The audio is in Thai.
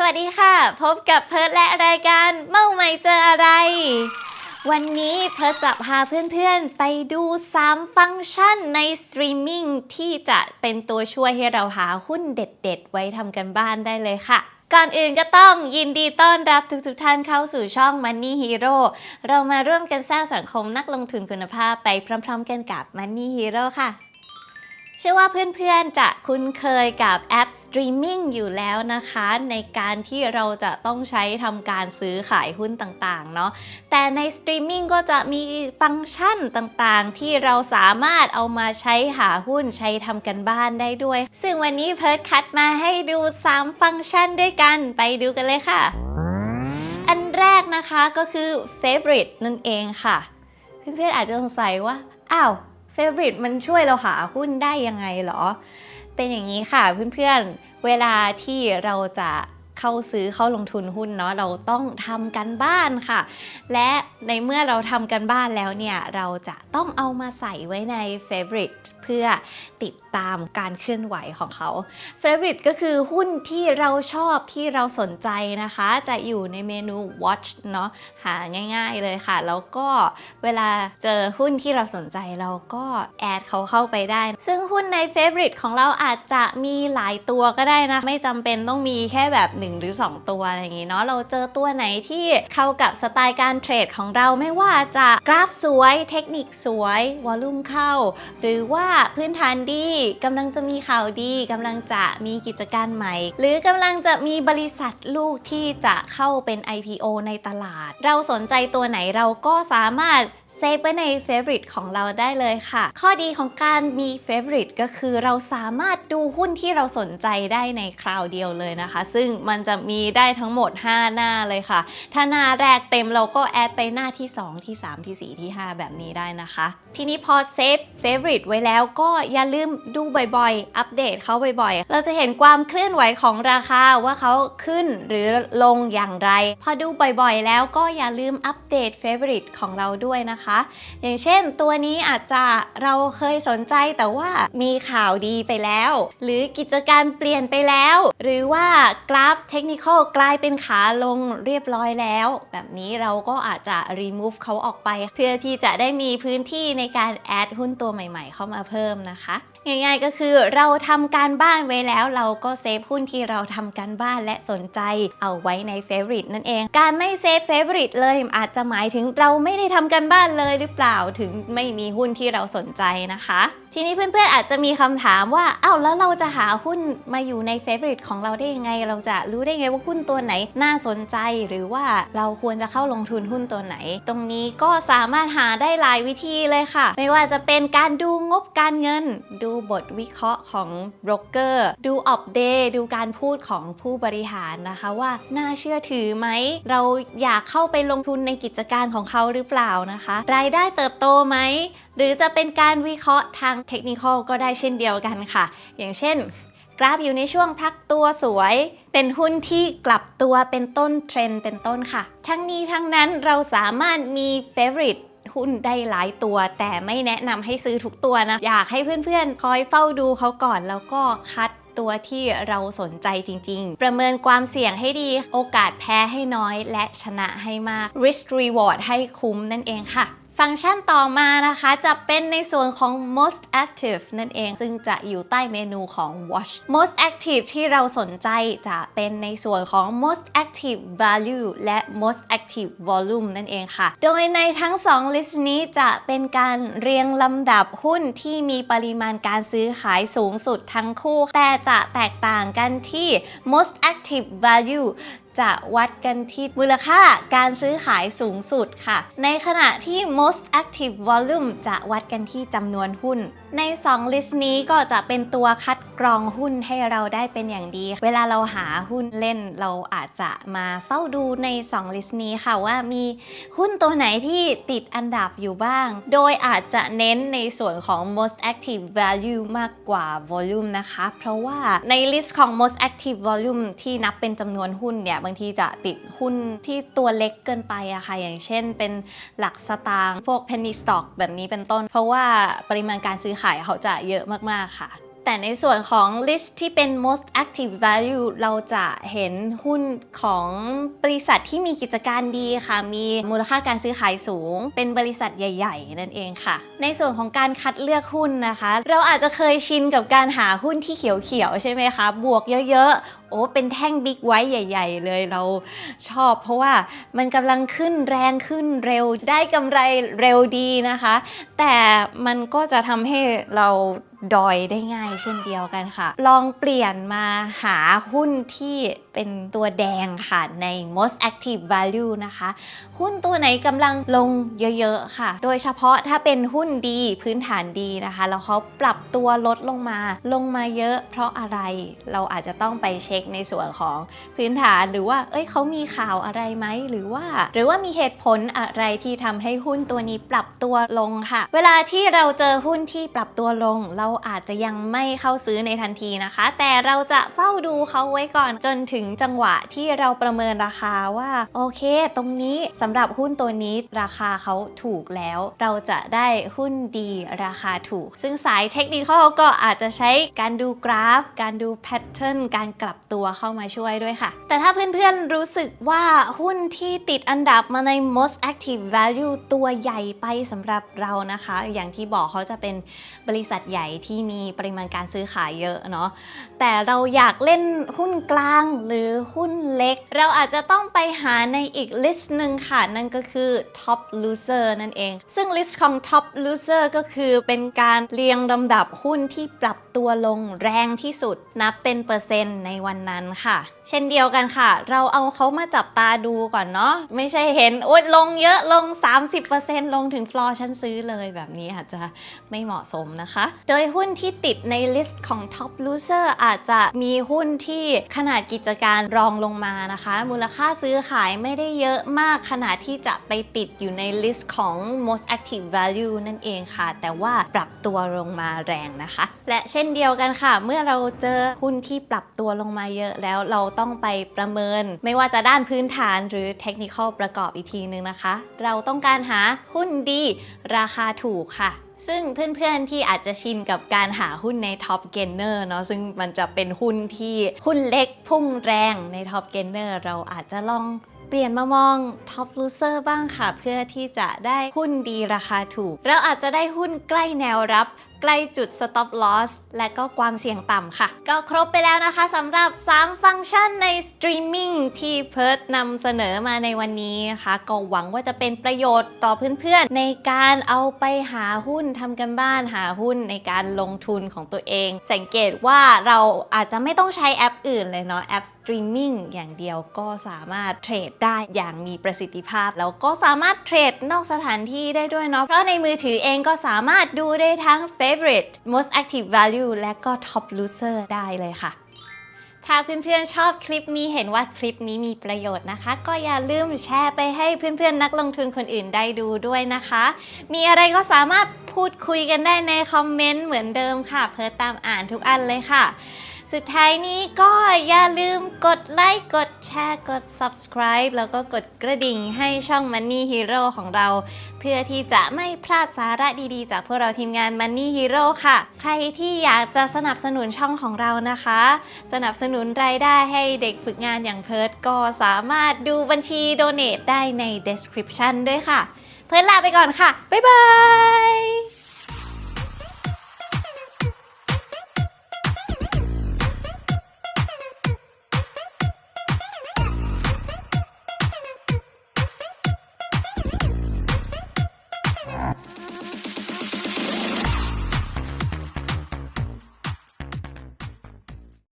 สวัสดีค่ะ พบกับเพิร์ดและรายการเมาใหม่เจออะไร วันนี้เพิร์ดจะพาเพื่อนๆ ไปดู 3 ฟังก์ชันในสตรีมมิ่งที่จะเป็นตัวช่วยให้เราหาหุ้นเด็ดๆ ไว้ทำกันบ้านได้เลยค่ะ ก่อนอื่นก็ต้องยินดีต้อนรับทุกๆท่านเข้าสู่ช่อง Money Hero เรามาร่วมกันสร้างสังคมนักลงทุนคุณภาพไปพร้อมๆ กันกับ Money Hero ค่ะ เชื่อว่าเพื่อนๆ จะคุ้นเคยกับแอปสตรีมมิ่งอยู่แล้วนะคะ ในการที่เราจะต้องใช้ทำการซื้อขายหุ้นต่างๆ เนาะแต่ในสตรีมมิ่งก็จะมีฟังก์ชันต่างๆ ที่เราสามารถเอามาใช้หาหุ้นใช้ทำกันบ้านได้ด้วย ซึ่งวันนี้เพิร์ดคัดมาให้ดู 3 ฟังก์ชันด้วยกันไปดูกันเลยค่ะ อันแรกนะคะก็คือ favorite นั่นเองค่ะ เพื่อนๆอาจจะสงสัยว่าอ้าว favorite มันช่วยเราหาหุ้นได้ยังไงเหรอ เป็นอย่างนี้ค่ะเพื่อนๆ เวลาที่เราจะเข้าซื้อเข้าลงทุนหุ้นเนาะเราต้องทำกันบ้านค่ะ และในเมื่อเราทำกันบ้านแล้วเนี่ย เราจะต้องเอามาใส่ไว้ใน favorite พื่อติดตามการเคลื่อนไหวของเขา favorite ก็คือหุ้นที่เราชอบที่เราสนใจนะคะ จะอยู่ในเมนู watch เนาะหาง่าย ๆเลยค่ะ แล้วก็เวลาเจอหุ้นที่เราสนใจเราก็แอดเขาเข้าไปได้ ซึ่งหุ้นใน favorite ของเราอาจจะมีหลายตัวก็ได้นะ ไม่จำเป็นต้องมีแค่แบบ 1 หรือ 2 ตัวอะไรอย่างงี้เนาะเราเจอตัวไหนที่เข้ากับสไตล์การเทรดของเราไม่ว่าจะกราฟสวย เทคนิคสวยวอลลุ่มเข้า หรือว่าพื้นฐานดีกำลังจะมีข่าวดีกำลังจะมีกิจการใหม่ หรือกำลังจะมีบริษัทลูกที่จะเข้าเป็น IPO ในตลาด เราสนใจตัวไหนเราก็สามารถเซฟไว้ใน Favorite ของเราได้เลยค่ะ ข้อดีของการมี Favorite ก็คือเราสามารถดูหุ้นที่เราสนใจได้ในคราวเดียวเลยนะคะ ซึ่งมันจะมีได้ทั้งหมด 5 หน้าเลยค่ะ ถ้าหน้าแรกเต็มเราก็แอดไปหน้าที่ 2 ที่ 3 ที่ 4 ที่ 5 แบบนี้ได้นะคะ ทีนี้พอเซฟ Favorite ไว้แล้วก็อย่าลืมดูบ่อยๆ อัปเดตเขาบ่อยๆ เราจะเห็นความเคลื่อนไหวของราคาว่าเขาขึ้นหรือลงอย่างไร พอดูบ่อยๆ แล้วก็อย่าลืมอัปเดต Favorite ของเราด้วยนะคะอย่างเช่นตัวนี้อาจจะเราเคยสนใจแต่ว่ามีข่าวดีไปแล้ว หรือกิจการเปลี่ยนไปแล้ว หรือว่ากราฟเทคนิคกลายเป็นขาลงเรียบร้อยแล้ว แบบนี้เราก็อาจจะ remove เขาออกไป เพื่อที่จะได้มีพื้นที่ในการแอดหุ้นตัวใหม่ๆ เข้ามาเพิ่มนะคะง่ายๆก็คือเราทำการบ้านไว้แล้ว เราก็เซฟหุ้นที่เราทำการบ้านและสนใจเอาไว้ใน Favorite นั่นเอง การไม่เซฟ Favorite เลยอาจจะหมายถึงเราไม่ได้ทำการบ้านเลยหรือเปล่าถึงไม่มีหุ้นที่เราสนใจนะคะ ทีนี้เพื่อนๆอาจจะมีคำถามว่าอ้าวแล้วเราจะหาหุ้นมาอยู่ใน Favorite ของเราได้ยังไง เราจะรู้ได้ไงว่าหุ้นตัวไหนน่าสนใจ หรือว่าเราควรจะเข้าลงทุนหุ้นตัวไหน ตรงนี้ก็สามารถหาได้หลายวิธีเลยค่ะ ไม่ว่าจะเป็นการดูงบการเงิน ดูบทวิเคราะห์ของโบรกเกอร์ ดูอัปเดตดูการพูดของผู้บริหารนะคะว่าน่าเชื่อถือไหม เราอยากเข้าไปลงทุนในกิจการของเขาหรือเปล่านะคะ รายได้เติบโตไหม หรือจะเป็นการวิเคราะห์ทางเทคนิคก็ได้เช่นเดียวกันค่ะ อย่างเช่น กราฟอยู่ในช่วงพักตัวสวย เป็นหุ้นที่กลับตัวเป็นต้นเทรนเป็นต้นค่ะ ทั้งนี้ทั้งนั้นเราสามารถมี favorite หุ้นได้หลายตัว แต่ไม่แนะนำให้ซื้อทุกตัวนะ อยากให้เพื่อนๆ คอยเฝ้าดูเขาก่อนแล้วก็คัดตัวที่เราสนใจจริงๆ ประเมินความเสี่ยงให้ดี โอกาสแพ้ให้น้อย และชนะให้มาก risk reward ให้คุ้มนั่นเองค่ะ ฟังก์ชันต่อมานะคะจะเป็นในส่วนของ most active นั่นเอง ซึ่งจะอยู่ใต้เมนูของ watch most active ที่เราสนใจจะเป็นในส่วนของ most active value และ most active volume นั่นเองค่ะ โดยในทั้ง 2 list นี้จะเป็นการเรียงลำดับหุ้นที่มีปริมาณการซื้อขายสูงสุดทั้งคู่ แต่จะแตกต่างกันที่ most active value จะวัดกันที่มูลค่าการซื้อขายสูงสุดค่ะ ในขณะที่ most active volume จะวัดกันที่จำนวนหุ้น ใน 2 ลิสต์นี้ก็จะเป็นตัวคัดกรองหุ้นให้เราได้เป็นอย่างดี เวลาเราหาหุ้นเล่นเราอาจจะมาเฝ้าดูใน 2 ลิสต์นี้ค่ะว่ามีหุ้นตัวไหนที่ติดอันดับอยู่บ้าง โดยอาจจะเน้นในส่วนของ most active value มากกว่า volume นะคะ เพราะว่าในลิสต์ของ most active volume ที่นับเป็นจำนวนหุ้นเนี่ยบางทีจะติดหุ้นที่ตัวเล็กเกินไปอะค่ะ อย่างเช่น เป็นหลักสตางค์พวก penny stock แบบนี้เป็นต้น เพราะว่าปริมาณการซื้อขายเขาจะเยอะมากๆค่ะแต่ในส่วนของ list ที่เป็น most active value เราจะเห็นหุ้นของบริษัทที่มีกิจการดีค่ะ มีมูลค่าการซื้อขายสูง เป็นบริษัทใหญ่ ๆ นั่นเองค่ะ ในส่วนของการคัดเลือกหุ้นนะคะ เราอาจจะเคยชินกับการหาหุ้นที่เขียวๆใช่ไหมคะ บวกเยอะ โอ้เป็นแท่งบิ๊กไว้ใหญ่ ๆ เลยเราชอบ เพราะว่ามันกำลังขึ้นแรงขึ้นเร็วได้กำไรเร็วดีนะคะ แต่มันก็จะทำให้เราดอยได้ง่ายเช่นเดียวกันค่ะ ลองเปลี่ยนมาหาหุ้นที่เป็นตัวแดงค่ะใน most active value นะคะ หุ้นตัวไหนกำลังลงเยอะๆค่ะ โดยเฉพาะถ้าเป็นหุ้นดีพื้นฐานดีนะคะ แล้วเขาปรับตัวลดลงมาลงมาเยอะ เพราะอะไรเราอาจจะต้องไปเช็คในส่วนของพื้นฐานหรือว่า เอ้ยเขามีข่าวอะไรไหมหรือว่า หรือว่ามีเหตุผลอะไรที่ทำให้หุ้นตัวนี้ปรับตัวลงค่ะ เวลาที่เราเจอหุ้นที่ปรับตัวลง เราอาจจะยังไม่เข้าซื้อในทันทีนะคะ แต่เราจะเฝ้าดูเขาไว้ก่อนจนถึงจังหวะที่เราประเมินราคาว่าโอเค ตรงนี้สำหรับหุ้นตัวนี้ราคาเขาถูกแล้ว เราจะได้หุ้นดีราคาถูก ซึ่งสายเทคนิคก็อาจจะใช้การดูกราฟ การดูแพทเทิร์นการกลับตัวเข้ามาช่วยด้วยค่ะ แต่ถ้าเพื่อนๆรู้สึกว่าหุ้นที่ติดอันดับมาใน most active value ตัวใหญ่ไปสำหรับเรานะคะ อย่างที่บอกเขาจะเป็นบริษัทใหญ่ที่มีปริมาณการซื้อขายเยอะเนาะแต่เราอยากเล่นหุ้นกลางหรือหุ้นเล็ก เราอาจจะต้องไปหาในอีกลิสต์หนึ่งค่ะ นั่นก็คือ top loser นั่นเอง ซึ่งลิสต์ของ top loser ก็คือเป็นการเรียงลำดับหุ้นที่ปรับตัวลงแรงที่สุดนับเป็นเปอร์เซ็นต์ในวันนั้นค่ะ เช่นเดียวกันค่ะ เราเอาเขามาจับตาดูก่อนเนาะไม่ใช่เห็นโอ๊ยลงเยอะลง 30%ลงถึงฟลอร์ฉันซื้อเลยแบบนี้อาจจะไม่เหมาะสมนะคะ โดยหุ้นที่ติดในลิสต์ของ top loser อาจจะมีหุ้นที่ขนาดกิจการรองลงมานะคะ มูลค่าซื้อขายไม่ได้เยอะมากขนาดที่จะไปติดอยู่ในลิสต์ของ most active value นั่นเองค่ะ แต่ว่าปรับตัวลงมาแรงนะคะ และเช่นเดียวกันค่ะ เมื่อเราเจอหุ้นที่ปรับตัวลงมาเยอะแล้วเราต้องไปประเมิน ไม่ว่าจะด้านพื้นฐานหรือเทคนิคประกอบอีกทีนึงนะคะ เราต้องการหาหุ้นดี ราคาถูกค่ะซึ่งเพื่อนๆที่อาจจะชินกับการหาหุ้นใน Top Gainer เนาะซึ่งมันจะเป็นหุ้นที่หุ้นเล็กพุ่งแรงใน Top Gainer เราอาจจะลองเปลี่ยนมามอง Top Loser บ้างค่ะ เพื่อที่จะได้หุ้นดีราคาถูก เราอาจจะได้หุ้นใกล้แนวรับ ใกล้จุด stop loss และก็ความเสี่ยงต่ำค่ะ ก็ครบไปแล้วนะคะสำหรับ 3 ฟังก์ชันในสตรีมมิ่งที่เพิร์ดนำเสนอมาในวันนี้นะคะ ก็หวังว่าจะเป็นประโยชน์ต่อเพื่อนๆ ในการเอาไปหาหุ้นทำกันบ้านหาหุ้นในการลงทุนของตัวเอง สังเกตว่าเราอาจจะไม่ต้องใช้แอปอื่นเลยเนาะแอปสตรีมมิ่งอย่างเดียวก็สามารถเทรดได้อย่างมีประสิทธิภาพ แล้วก็สามารถเทรดนอกสถานที่ได้ด้วยเนาะเพราะในมือถือเองก็สามารถดูได้ทั้ง favorite most active value และก็ top loser ได้เลยค่ะ ถ้าเพื่อนๆชอบคลิปนี้เห็นว่าคลิปนี้มีประโยชน์นะคะ ก็อย่าลืมแชร์ไปให้เพื่อนๆนักลงทุนคนอื่นได้ดูด้วยนะคะ มีอะไรก็สามารถพูดคุยกันได้ในคอมเมนต์เหมือนเดิมค่ะ เพื่อตามอ่านทุกอันเลยค่ะ สุดท้ายนี้ก็อย่าลืมกดไลค์ กดแชร์ กด subscribe แล้วก็กดกระดิ่งให้ช่อง Money Hero ของเรา เพื่อที่จะไม่พลาดสาระดีๆ จากพวกเราทีมงาน Money Hero ค่ะ ใครที่อยากจะสนับสนุนช่องของเรานะคะ สนับสนุนรายได้ให้เด็กฝึกงานอย่างเพิร์ดก็สามารถดูบัญชี Donate ได้ใน description ด้วยค่ะ เพิร์ดลาไปก่อนค่ะ บ๊ายบาย